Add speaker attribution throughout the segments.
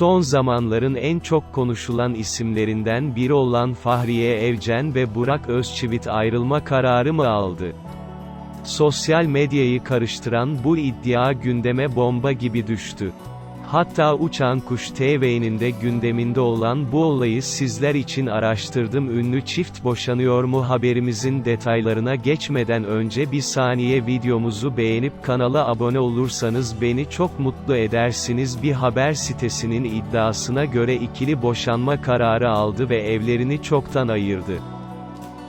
Speaker 1: Son zamanların en çok konuşulan isimlerinden biri olan Fahriye Evcen ve Burak Özçivit ayrılma kararı mı aldı? Sosyal medyayı karıştıran bu iddia gündeme bomba gibi düştü. Hatta Uçan Kuş TV'nin de gündeminde olan bu olayı sizler için araştırdım. Ünlü çift boşanıyor mu haberimizin detaylarına geçmeden önce bir saniye videomuzu beğenip kanala abone olursanız beni çok mutlu edersiniz. Bir haber sitesinin iddiasına göre ikili boşanma kararı aldı ve evlerini çoktan ayırdı.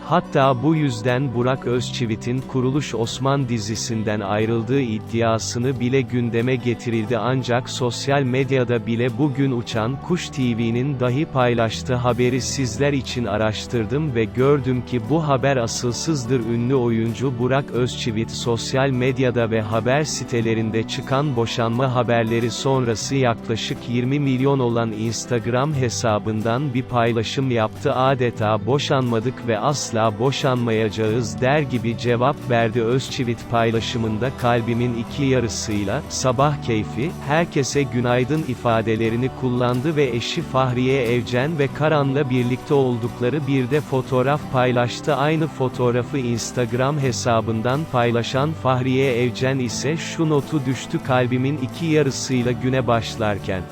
Speaker 1: Hatta bu yüzden Burak Özçivit'in Kuruluş Osman dizisinden ayrıldığı iddiasını bile gündeme getirildi ancak sosyal medyada bile bugün Uçan Kuş TV'nin dahi paylaştığı haberi sizler için araştırdım ve gördüm ki bu haber asılsızdır ünlü oyuncu Burak Özçivit sosyal medyada ve haber sitelerinde çıkan boşanma haberleri sonrası yaklaşık 20 milyon olan Instagram hesabından bir paylaşım yaptı. Adeta boşanmadık ve asla boşanmayacağız der gibi cevap verdi Özçivit paylaşımında kalbimin iki yarısıyla, sabah keyfi, herkese günaydın ifadelerini kullandı ve eşi Fahriye Evcen ve Karan'la birlikte oldukları bir de fotoğraf paylaştı. Aynı fotoğrafı Instagram hesabından paylaşan Fahriye Evcen ise şu notu düştü kalbimin iki yarısıyla güne başlarken.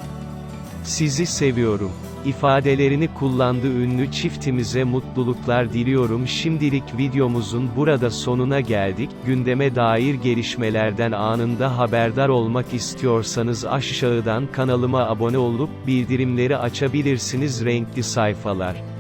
Speaker 1: Sizi seviyorum ifadelerini kullandı. Ünlü çiftimize mutluluklar diliyorum. Şimdilik videomuzun burada sonuna geldik, gündeme dair gelişmelerden anında haberdar olmak istiyorsanız aşağıdan kanalıma abone olup bildirimleri açabilirsiniz. Renkli sayfalar.